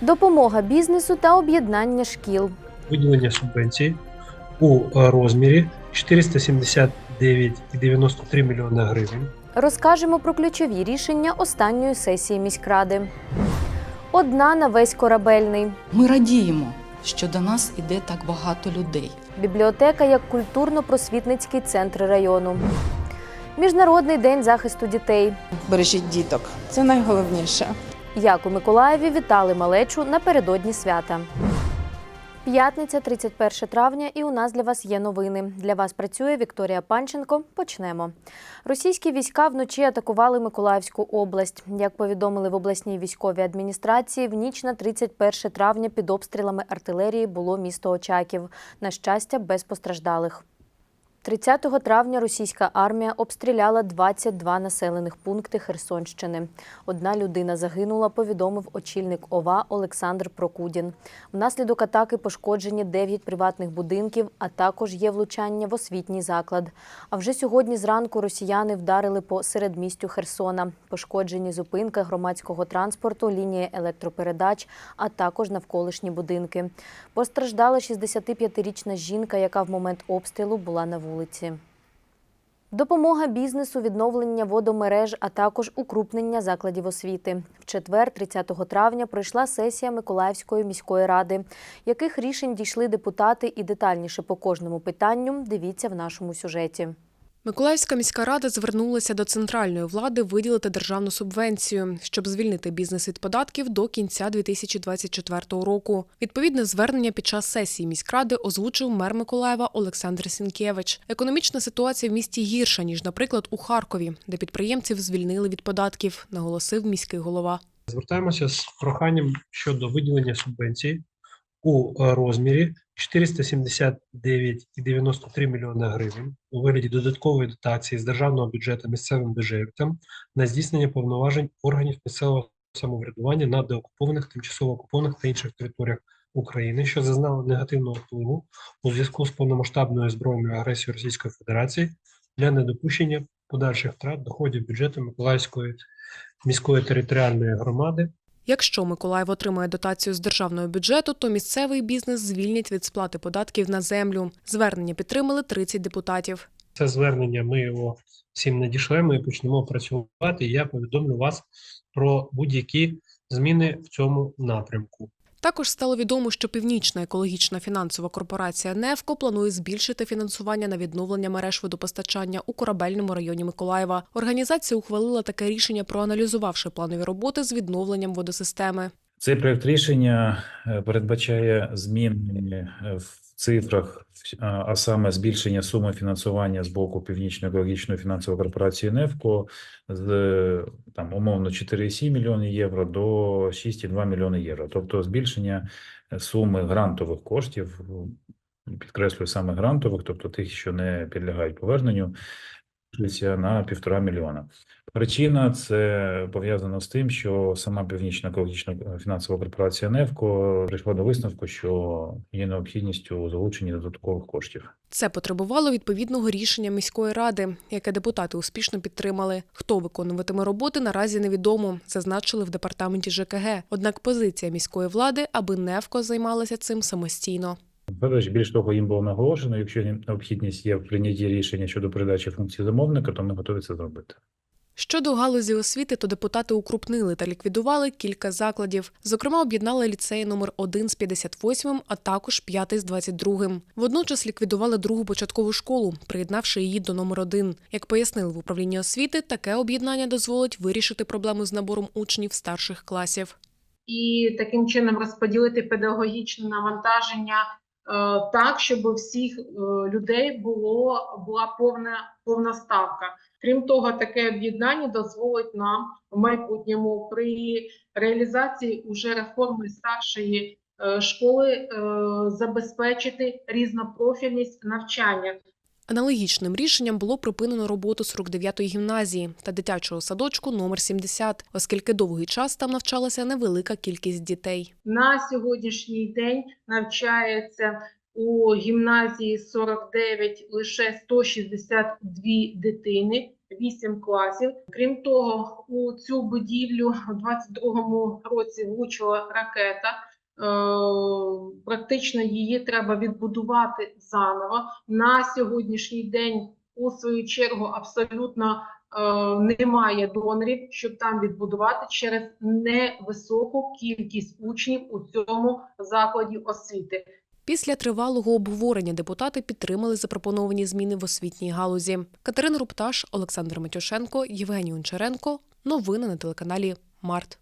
Допомога бізнесу та об'єднання шкіл. виділення субвенції у е, розмірі 479,93 мільйона гривень. Розкажемо про ключові рішення останньої сесії міськради. Одна на весь корабельний. Ми радіємо, що до нас іде так багато людей. Бібліотека як культурно-просвітницький центр району. Міжнародний день захисту дітей. бережіть діток. Це найголовніше. Як у Миколаєві вітали малечу напередодні свята. П'ятниця, 31 травня, і у нас для вас є новини. Для вас працює Вікторія Панченко. Почнемо. Російські війська вночі атакували Миколаївську область. Як повідомили в обласній військовій адміністрації, в ніч на 31 травня під обстрілами артилерії було місто Очаків. На щастя, без постраждалих. 30 травня російська армія обстріляла 22 населених пункти Херсонщини. Одна людина загинула, повідомив очільник ОВА Олександр Прокудін. Внаслідок атаки пошкоджені 9 приватних будинків, а також є влучання в освітній заклад. А вже сьогодні зранку росіяни вдарили по середмістю Херсона. Пошкоджені зупинка громадського транспорту, лінія електропередач, а також навколишні будинки. Постраждала 65-річна жінка, яка в момент обстрілу була на вулиці. Допомога бізнесу, відновлення водомереж, а також укрупнення закладів освіти. В четвер, 30 травня, пройшла сесія Миколаївської міської ради. Яких рішень дійшли депутати і детальніше по кожному питанню, дивіться в нашому сюжеті. Миколаївська міська рада звернулася до центральної влади виділити державну субвенцію, щоб звільнити бізнес від податків до кінця 2024 року. Відповідне звернення під час сесії міськради озвучив мер Миколаєва Олександр Сінкевич. Економічна ситуація в місті гірша ніж, наприклад, у Харкові, де підприємців звільнили від податків, наголосив міський голова. Звертаємося з проханням щодо виділення субвенції у е, розмірі 479,93 мільйона гривень у вигляді додаткової дотації з державного бюджету місцевим бюджетам на здійснення повноважень органів місцевого самоврядування на деокупованих, тимчасово окупованих та інших територіях України, що зазнали негативного впливу у зв'язку з повномасштабною збройною агресією Російської Федерації для недопущення подальших втрат доходів бюджету Миколаївської міської територіальної громади Якщо Миколаїв отримає дотацію з державного бюджету, то місцевий бізнес звільнять від сплати податків на землю. Звернення підтримали 30 депутатів. Це звернення ми його всім надішлемо і почнемо працювати. Я повідомлю вас про будь-які зміни в цьому напрямку. Також стало відомо, що Північна екологічна фінансова корпорація «Невко» планує збільшити фінансування на відновлення мереж водопостачання у корабельному районі Миколаєва. Організація ухвалила таке рішення, проаналізувавши планові роботи з відновленням водосистеми. Цей проект рішення е, передбачає зміни е, в цифрах, а саме збільшення суми фінансування з боку Північної екологічної фінансової корпорації «Невко» з е, там умовно 4,7 мільйони євро до 6,2 мільйони євро. Тобто збільшення суми грантових коштів, підкреслюю саме грантових, тобто тих, що не підлягають поверненню, на півтора мільйона. Причина це пов'язано з тим, що сама Північна екологічна фінансова корпорація «Невко» прийшла до висновку, що є необхідність у залученні додаткових коштів. Це потребувало відповідного рішення міської ради, яке депутати успішно підтримали. Хто виконуватиме роботи, наразі невідомо, зазначили в департаменті ЖКГ. Однак позиція міської влади, аби «Невко» займалася цим самостійно. Федорович, більш того, їм було наголошено, якщо необхідність є в прийнятті рішення щодо передачі функцій замовника, то ми готові це зробити. Щодо галузі освіти, то депутати укрупнили та ліквідували кілька закладів. Зокрема, об'єднали ліцеї номер 1 з 58, а також 5 з 22. Водночас ліквідували другу початкову школу, приєднавши її до номер 1. Як пояснили в управлінні освіти, таке об'єднання дозволить вирішити проблему з набором учнів старших класів. і таким чином розподілити педагогічне навантаження е, так, щоб у всіх е, людей було була повна повна ставка. Крім того, таке об'єднання дозволить нам в майбутньому при реалізації уже реформи старшої е, школи е, забезпечити різнопрофільність навчання. Аналогічним рішенням було припинено роботу 49-ї гімназії та дитячого садочку номер 70, оскільки довгий час там навчалася невелика кількість дітей. На сьогоднішній день навчається у гімназії 49 лише 162 дитини, 8 класів. Крім того, у цю будівлю у 22-му році влучила ракета. Е, Практично її треба відбудувати заново. На сьогоднішній день, у свою чергу, абсолютно е, немає донорів, щоб там відбудувати через невисоку кількість учнів у цьому закладі освіти. Після тривалого обговорення депутати підтримали запропоновані зміни в освітній галузі. Катерина Рупташ, Олександр Матюшенко, Євгеній Унчаренко. Новини на телеканалі Март.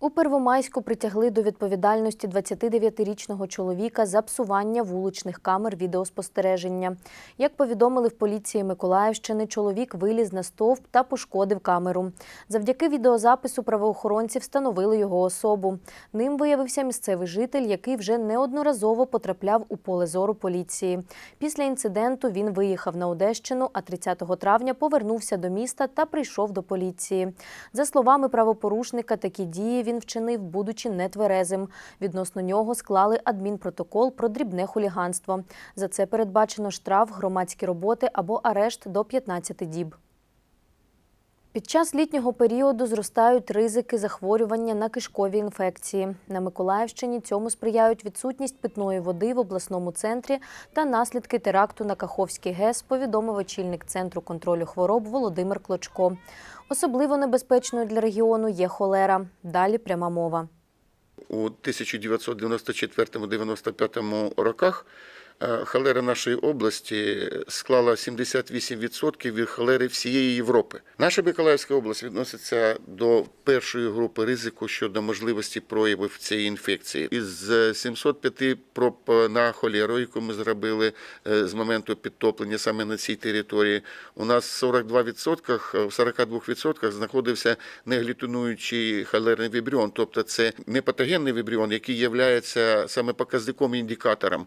У Первомайську притягли до відповідальності 29-річного чоловіка за псування вуличних камер відеоспостереження. Як повідомили в поліції Миколаївщини, чоловік виліз на стовп та пошкодив камеру. Завдяки відеозапису правоохоронці встановили його особу. Ним виявився місцевий житель, який вже неодноразово потрапляв у поле зору поліції. Після інциденту він виїхав на Одещину, а 30 травня повернувся до міста та прийшов до поліції. За словами правопорушника, такі дії він вчинив, будучи нетверезим. Відносно нього склали адмінпротокол про дрібне хуліганство. За це передбачено штраф, громадські роботи або арешт до 15 діб. Під час літнього періоду зростають ризики захворювання на кишкові інфекції. На Миколаївщині цьому сприяють відсутність питної води в обласному центрі та наслідки теракту на Каховський ГЕС, повідомив очільник Центру контролю хвороб Володимир Клочко. Особливо небезпечною для регіону є холера. Далі пряма мова. У 1994-95 роках холера нашої області склала 78% від холери всієї Європи. Наша Миколаївська область відноситься до першої групи ризику щодо можливості проявів цієї інфекції. Із е, 705 проб на холеру, яку ми зробили е, з моменту підтоплення саме на цій території, у нас 42%, в 42% знаходився неглютинуючий холерний вібріон, тобто це не патогенний вібріон, який є саме показником індикатором.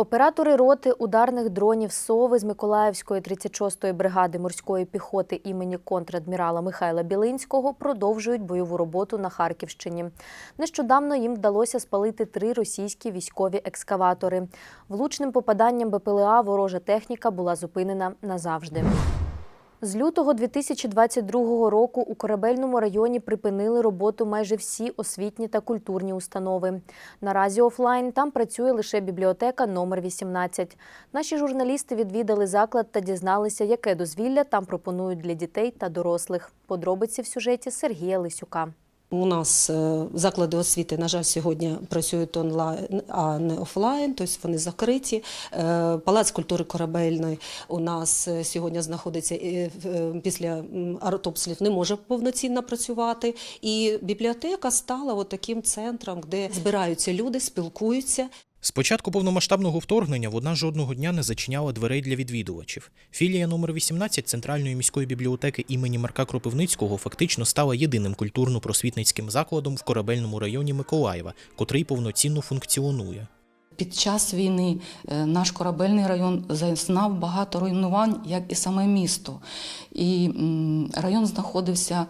Оператори роти ударних дронів Сови з Миколаївської 36-ї бригади морської піхоти імені контрадмірала Михайла Білинського продовжують бойову роботу на Харківщині. Нещодавно їм вдалося спалити три російські військові екскаватори. Влучним попаданням БПЛА ворожа техніка була зупинена назавжди. З лютого 2022 року у корабельному районі припинили роботу майже всі освітні та культурні установи. Наразі офлайн там працює лише бібліотека номер 18. Наші журналісти відвідали заклад та дізналися, яке дозвілля там пропонують для дітей та дорослих. Подробиці в сюжеті Сергія Лисюка. У нас е, заклади освіти, на жаль, сьогодні працюють онлайн, а не офлайн, тобто вони закриті. Е, Палац культури корабельної у нас е, сьогодні знаходиться після артобслів, не може повноцінно працювати. І бібліотека стала от таким центром, де збираються люди, спілкуються. З початку повномасштабного вторгнення вона жодного дня не зачиняла дверей для відвідувачів. Філія номер 18 Центральної міської бібліотеки імені Марка Кропивницького фактично стала єдиним культурно-просвітницьким закладом в корабельному районі Миколаєва, котрий повноцінно функціонує. Під час війни е, наш корабельний район зазнав багато руйнувань, як і саме місто. І район знаходився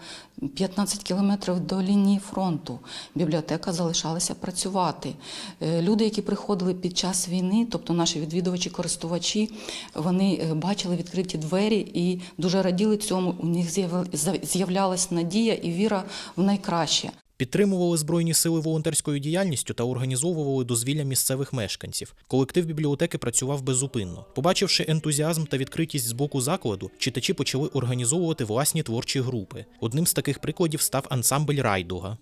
15 кілометрів до лінії фронту. Бібліотека залишалася працювати. Е, Люди, які приходили під час війни, тобто наші відвідувачі, користувачі, вони е, бачили відкриті двері і дуже раділи цьому. У них з'яв- з'являлась надія і віра в найкраще. Підтримували збройні сили волонтерською діяльністю та організовували дозвілля місцевих мешканців. Колектив бібліотеки працював безупинно. Побачивши ентузіазм та відкритість з боку закладу, читачі почали організовувати власні творчі групи. Одним з таких прикладів став ансамбль Райдуга.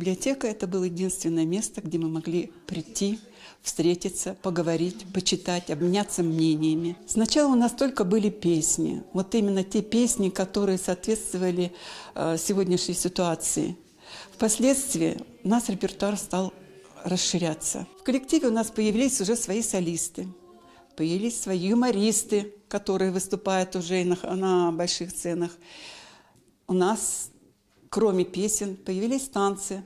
Библиотека – это было единственное место, где мы могли прийти, встретиться, поговорить, почитать, обменяться мнениями. Сначала у нас только были песни, вот именно те песни, которые соответствовали э, сегодняшней ситуации. Впоследствии у нас репертуар стал расширяться. В коллективе у нас появились уже свои солисты, появились свои юмористы, которые выступают уже на, на больших сценах. У нас, кроме песен, появились танцы.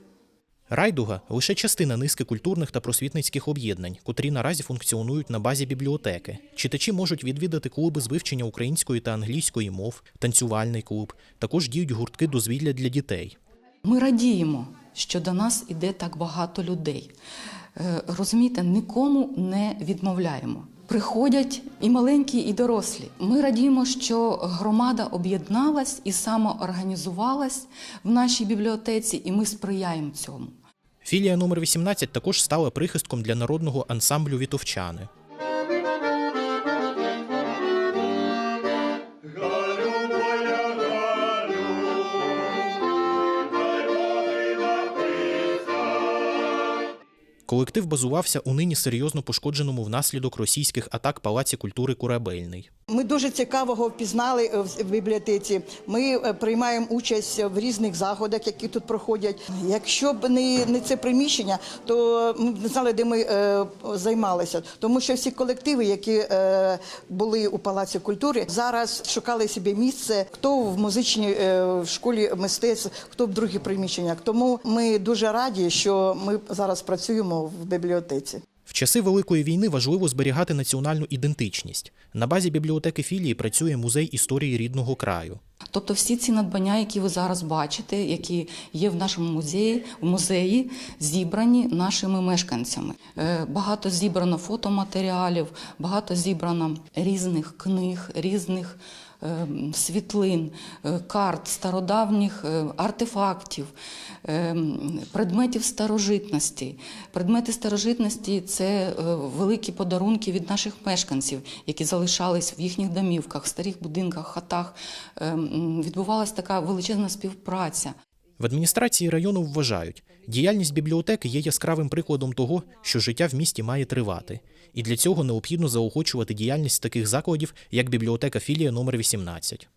Райдуга лише частина низки культурних та просвітницьких об'єднань, котрі наразі функціонують на базі бібліотеки. Читачі можуть відвідати клуби з вивчення української та англійської мов, танцювальний клуб. Також діють гуртки дозвілля для дітей. Ми радіємо, що до нас іде так багато людей. Е, Розумієте, нікому не відмовляємо. Приходять і маленькі, і дорослі. Ми радіємо, що громада об'єдналась і самоорганізувалась в нашій бібліотеці, і ми сприяємо цьому. Філія номер 18 також стала прихистком для народного ансамблю Вітовчани. Колектив базувався у нині серйозно пошкодженому внаслідок російських атак Палаці культури Корабельний. Ми дуже цікавого впізнали е, в бібліотеці. Ми е, приймаємо участь в різних заходах, які тут проходять. Якщо б не, не це приміщення, то ми б не знали, де ми е, займалися. Тому що всі колективи, які е, були у Палаці культури, зараз шукали собі місце, хто в музичній е, в школі мистецтв, хто в других приміщеннях. Тому ми дуже раді, що ми зараз працюємо в бібліотеці. В часи Великої війни важливо зберігати національну ідентичність. На базі бібліотеки філії працює музей історії рідного краю. Тобто всі ці надбання, які ви зараз бачите, які є в нашому музеї, в музеї, зібрані нашими мешканцями. Е, Багато зібрано фотоматеріалів, багато зібрано різних книг, різних світлин, е, карт, стародавніх е, артефактів, е, предметів старожитності. Предмети старожитності це е, великі подарунки від наших мешканців, які залишались в їхніх домівках, старих будинках, хатах. Е, Відбувалася така величезна співпраця. В адміністрації району вважають, діяльність бібліотеки є яскравим прикладом того, що життя в місті має тривати, і для цього необхідно заохочувати діяльність таких закладів, як бібліотека філія номер 18.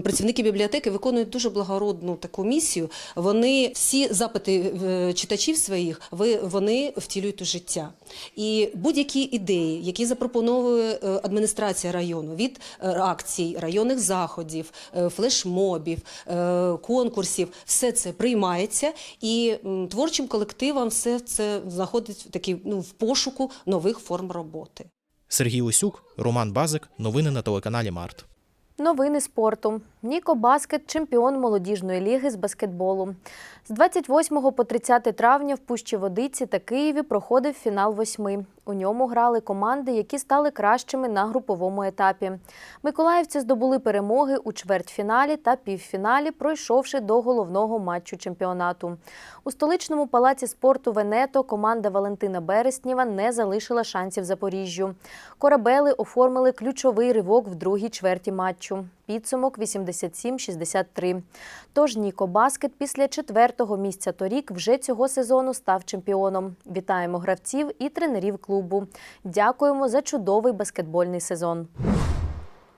Працівники бібліотеки виконують дуже благородну таку місію. Вони всі запити е, читачів своїх вони втілюють у життя. І будь-які ідеї, які запропонує е, адміністрація району від е, акцій, районних заходів, флешмобів, конкурсів, все це приймається, і творчим колективам все це знаходить такі ну в пошуку нових форм роботи. Сергій Лисюк, Роман Базик. Новини на телеканалі Март. Новини спорту. Ніко Баскет чемпіон молодіжної ліги з баскетболу. З 28 по 30 травня в Пущі Водиці та Києві проходив фінал восьми. У ньому грали команди, які стали кращими на груповому етапі. Миколаївці здобули перемоги у чвертьфіналі та півфіналі, пройшовши до головного матчу чемпіонату. У столичному палаці спорту Венето команда Валентина Береснєва не залишила шансів Запоріжжю. Корабели оформили ключовий ривок в другій чверті матчу. Підсумок 87-63. Тож Ніко Баскет після четвертого місця торік вже цього сезону став чемпіоном. Вітаємо гравців і тренерів клубу. Дякуємо за чудовий баскетбольний сезон.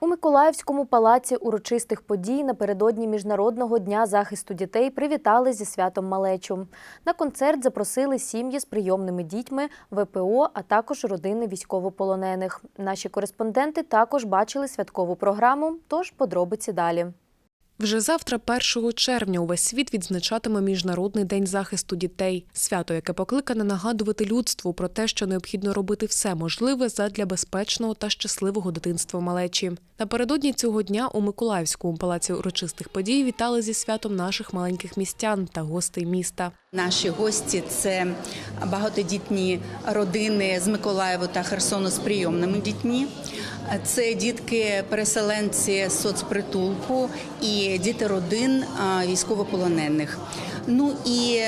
У Миколаївському палаці урочистих подій напередодні Міжнародного дня захисту дітей привітали зі святом малечу. На концерт запросили сім'ї з прийомними дітьми, ВПО, а також родини військовополонених. Наші кореспонденти також бачили святкову програму, тож подробиці далі. Вже завтра, 1 червня, увесь світ відзначатиме Міжнародний день захисту дітей. Свято, яке покликане нагадувати людству про те, що необхідно робити все можливе задля безпечного та щасливого дитинства малечі. Напередодні цього дня у Миколаївському палаці урочистих подій вітали зі святом наших маленьких містян та гостей міста. Наші гості це багатодітні родини з Миколаєва та Херсону з прийомними дітьми. Це дітки-переселенці соцпритулку і діти родин військовополонених. Ну і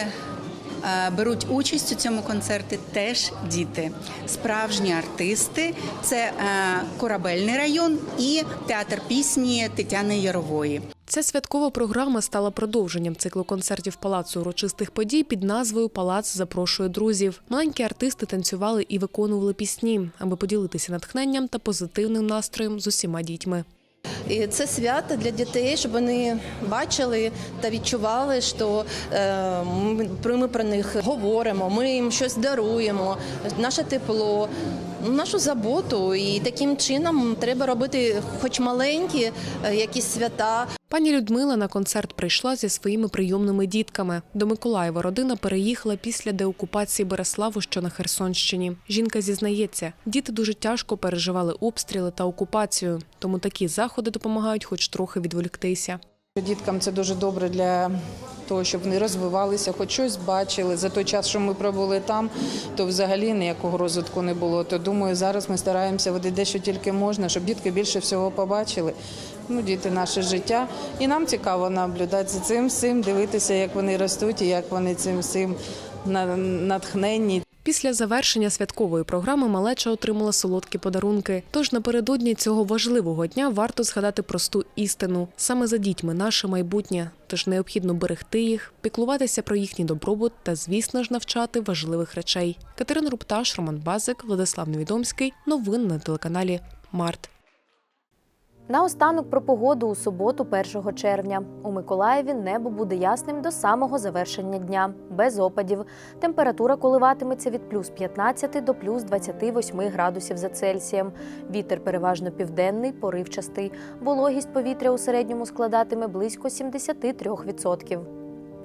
беруть участь у цьому концерті теж діти, справжні артисти. Це корабельний район і театр пісні Тетяни Ярової. Ця святкова програма стала продовженням циклу концертів палацу урочистих подій під назвою Палац запрошує друзів. Маленькі артисти танцювали і виконували пісні, аби поділитися натхненням та позитивним настроєм з усіма дітьми. І це свято для дітей, щоб вони бачили та відчували, що е, ми про них говоримо, ми їм щось даруємо, наше тепло, нашу заботу. І таким чином треба робити, хоч маленькі е, якісь свята, Пані Людмила на концерт прийшла зі своїми прийомними дітками. До Миколаєва родина переїхала після деокупації Береславу, що на Херсонщині. Жінка зізнається, діти дуже тяжко переживали обстріли та окупацію, тому такі заходи допомагають хоч трохи відволіктися. Діткам це дуже добре для того, щоб вони розвивалися, хоч щось бачили. За той час, що ми пробули там, то взагалі ніякого розвитку не було. То думаю, зараз ми стараємося водити що тільки можна, щоб дітки більше всього побачили. Ну, діти наше життя. І нам цікаво наблюдати за цим всім, дивитися, як вони ростуть і як вони цим всім на- натхненні. Після завершення святкової програми малеча отримала солодкі подарунки. Тож напередодні цього важливого дня варто згадати просту істину: саме за дітьми наше майбутнє. Тож необхідно берегти їх, піклуватися про їхній добробут та, звісно ж, навчати важливих речей. Катерина Рупташ, Роман Базик, Владислав Невідомський. Новини на телеканалі Март. Наостанок про погоду у суботу, 1 червня. У Миколаєві небо буде ясним до самого завершення дня, без опадів. Температура коливатиметься від плюс 15 до плюс 28 градусів за Цельсієм. Вітер переважно південний, поривчастий. Вологість повітря у середньому складатиме близько 73%.